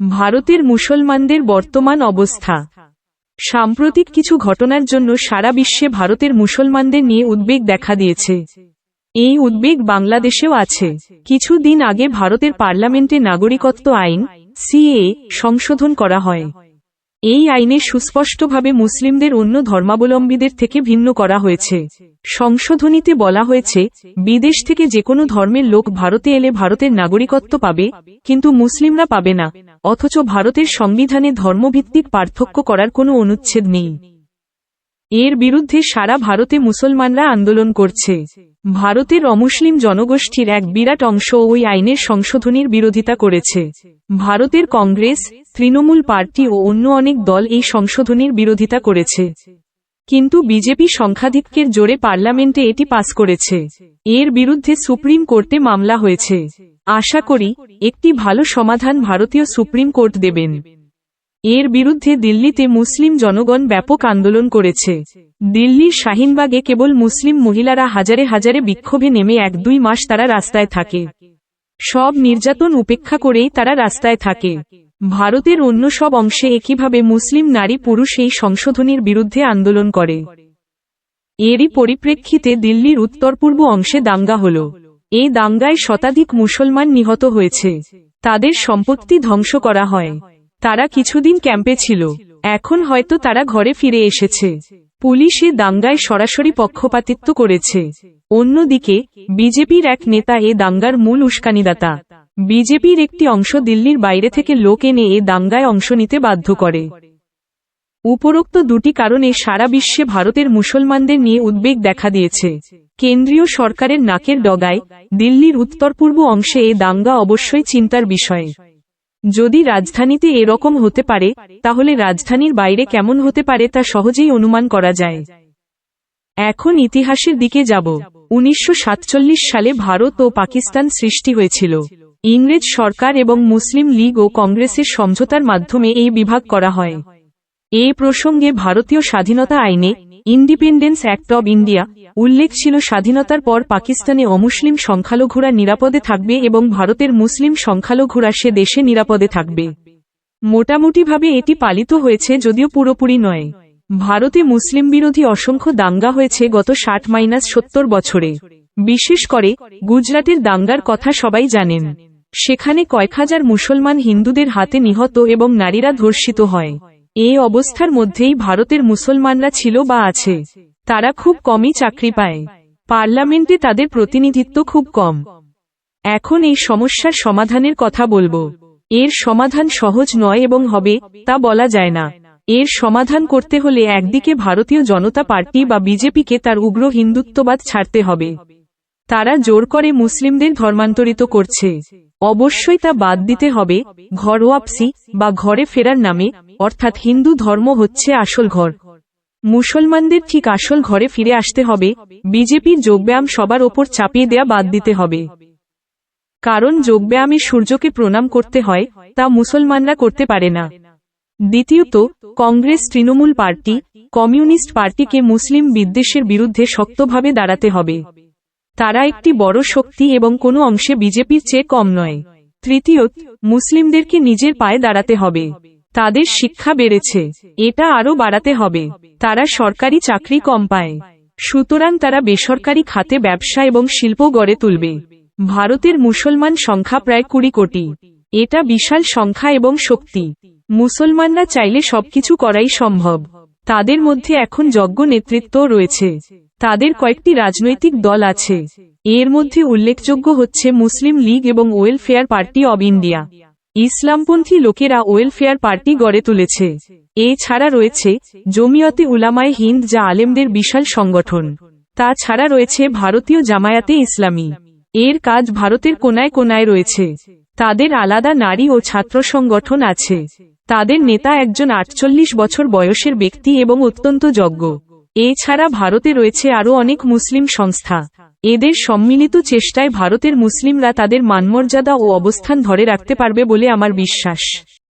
ভারতের মুসলমানদের বর্তমান অবস্থা। সাম্প্রতিক কিছু ঘটনার জন্য সারা বিশ্বে ভারতের মুসলমানদের নিয়ে উদ্বেগ দেখা দিয়েছে। এই উদ্বেগ বাংলাদেশেও আছে। কিছুদিন আগে ভারতের পার্লামেন্টে নাগরিকত্ব আইন সিএ সংশোধন করা হয়। এই আইনে সুস্পষ্টভাবে মুসলিমদের অন্য ধর্মাবলম্বীদের থেকে ভিন্ন করা হয়েছে। সংশোধনীতে বলা হয়েছে, বিদেশ থেকে যে কোনো ধর্মের লোক ভারতে এলে ভারতের নাগরিকত্ব পাবে, কিন্তু মুসলিমরা পাবে না, অথচ ভারতের সংবিধানে ধর্মভিত্তিক পার্থক্য করার কোনো অনুচ্ছেদ নেই। এর বিরুদ্ধে সারা ভারতে মুসলমানরা আন্দোলন করছে। ভারতের অমুসলিম জনগোষ্ঠীর এক বিরাট অংশ ওই আইনের সংশোধনীর বিরোধিতা করেছে। ভারতের কংগ্রেস, তৃণমূল পার্টি ও অন্য অনেক দল এই সংশোধনীর বিরোধিতা করেছে। কিন্তু বিজেপি সংখ্যাধিক্যের জোরে পার্লামেন্টে এটি পাস করেছে। এর বিরুদ্ধে সুপ্রিম কোর্টে মামলা হয়েছে। আশা করি, একটি ভালো সমাধান ভারতীয় সুপ্রিম কোর্ট দেবেন। এর বিরুদ্ধে দিল্লিতে মুসলিম জনগণ ব্যাপক আন্দোলন করেছে। দিল্লির শাহিনবাগে কেবল মুসলিম মহিলারা হাজারে হাজারে বিক্ষোভে নেমে এক দুই মাস তারা রাস্তায় থাকে। সব নির্যাতন উপেক্ষা করেই তারা রাস্তায় থাকে। ভারতের অন্য সব অংশে একইভাবে মুসলিম নারী পুরুষ এই সংশোধনীর বিরুদ্ধে আন্দোলন করে। এরই পরিপ্রেক্ষিতে দিল্লির উত্তর পূর্ব অংশে দাঙ্গা হল। এই দাঙ্গায় শতাধিক মুসলমান নিহত হয়েছে। তাদের সম্পত্তি ধ্বংস করা হয়। তারা কিছুদিন ক্যাম্পে ছিল। এখন হয়তো তারা ঘরে ফিরে এসেছে। পুলিশ এ দাঙ্গায় সরাসরি পক্ষপাতিত্ব করেছে। অন্যদিকে, বিজেপির এক নেতা এ দাঙ্গার মূল উস্কানিদাতা। বিজেপির একটি অংশ দিল্লির বাইরে থেকে লোক এনে এ দাঙ্গায় অংশ নিতে বাধ্য করে। উপরোক্ত দুটি কারণে সারা বিশ্বে ভারতের মুসলমানদের নিয়ে উদ্বেগ দেখা দিয়েছে। কেন্দ্রীয় সরকারের নাকের ডগায় দিল্লির উত্তর পূর্ব অংশে এ দাঙ্গা অবশ্যই চিন্তার বিষয়। যদি রাজধানীতে এরকম হতে পারে, তাহলে রাজধানীর বাইরে কেমন হতে পারে তা সহজেই অনুমান করা যায়। এখন ইতিহাসের দিকে যাব। উনিশশো সাতচল্লিশ সালে ভারত ও পাকিস্তান সৃষ্টি হয়েছিল। ইংরেজ সরকার এবং মুসলিম লীগ ও কংগ্রেসের সমঝোতার মাধ্যমে এই বিভাগ করা হয়। এ প্রসঙ্গে ভারতীয় স্বাধীনতা আইনে ইন্ডিপেন্ডেন্স অ্যাক্ট অব ইন্ডিয়া উল্লেখ ছিল স্বাধীনতার পর পাকিস্তানে অমুসলিম সংখ্যালঘুরা নিরাপদে থাকবে এবং ভারতের মুসলিম সংখ্যালঘুরা সে দেশে নিরাপদে থাকবে। মোটামুটিভাবে এটি পালিত হয়েছে যদিও পুরোপুরি নয়। ভারতে মুসলিম বিরোধী অসংখ্য দাঙ্গা হয়েছে গত ষাট মাইনাস সত্তর বছরে। বিশেষ করে গুজরাটের দাঙ্গার কথা সবাই জানেন। সেখানে কয়েক হাজার মুসলমান হিন্দুদের হাতে নিহত এবং নারীরা ধর্ষিত হয়। এই অবস্থার মধ্যেই ভারতের মুসলমানরা ছিল বা আছে। তারা খুব কমই চাকরি পায়। পার্লামেন্টে তাদের প্রতিনিধিত্ব খুব কম। এখন এই সমস্যার সমাধানের কথা বলব। এর সমাধান সহজ নয় এবং হবে, তা বলা যায় না। এর সমাধান করতে হলে একদিকে ভারতীয় জনতা পার্টি বা বিজেপিকে তার উগ্র হিন্দুত্ববাদ ছাড়তে হবে। তারা জোর করে মুসলিমদের ধর্মান্তরিত করছে। অবশ্যই তা বাদ দিতে হবে, ঘর ওয়াপসি বা ঘরে ফেরার নামে, অর্থাৎ হিন্দু ধর্ম হচ্ছে আসল ঘর। মুসলমানদের ঠিক আসল ঘরে ফিরে আসতে হবে, বিজেপির যোগব্যায়াম সবার ওপর চাপিয়ে দেয়া বাদ দিতে হবে। কারণ যোগব্যায়ামে সূর্যকে প্রণাম করতে হয়, তা মুসলমানরা করতে পারে না। দ্বিতীয়ত, কংগ্রেস তৃণমূল পার্টি, কমিউনিস্ট পার্টিকে মুসলিম বিদ্বেষের বিরুদ্ধে শক্তভাবে দাঁড়াতে হবে। তারা একটি বড় শক্তি এবং কোনো অংশে বিজেপির চেয়ে কম নয়। তৃতীয়ত, মুসলিমদেরকে নিজের পায়ে দাঁড়াতে হবে। তাদের শিক্ষা বেড়েছে। এটা আরও বাড়াতে হবে। তারা সরকারি চাকরি কম পায়। সুতরাং তারা বেসরকারি খাতে ব্যবসা এবং শিল্প গড়ে তুলবে। ভারতের মুসলমান সংখ্যা প্রায় কুড়ি কোটি। এটা বিশাল সংখ্যা এবং শক্তি। মুসলমানরা চাইলে সবকিছু করাই সম্ভব। তাদের মধ্যে এখন যজ্ঞ নেতৃত্ব রয়েছে। তাদের কয়েকটি রাজনৈতিক দল আছে। এর মধ্যে উল্লেখযোগ্য হচ্ছে মুসলিম লীগ এবং ওয়েলফেয়ার পার্টি অব ইন্ডিয়া। ইসলামপন্থী লোকেরা ওয়েলফেয়ার পার্টি গড়ে তুলেছে। এছাড়া রয়েছে জমিয়তে উলামায় হিন্দ যা আলেমদের বিশাল সংগঠন। তাছাড়া রয়েছে ভারতীয় জামায়াতে ইসলামী। এর কাজ ভারতের কোনায় কোনায় রয়েছে। তাদের আলাদা নারী ও ছাত্র সংগঠন আছে। তাদের নেতা একজন আটচল্লিশ বছর বয়সের ব্যক্তি এবং অত্যন্ত যজ্ঞ। এছাড়া ভারতে রয়েছে আরও অনেক মুসলিম সংস্থা। এদের সম্মিলিত চেষ্টায় ভারতের মুসলিমরা তাদের মানমর্যাদা ও অবস্থান ধরে রাখতে পারবে বলে আমার বিশ্বাস।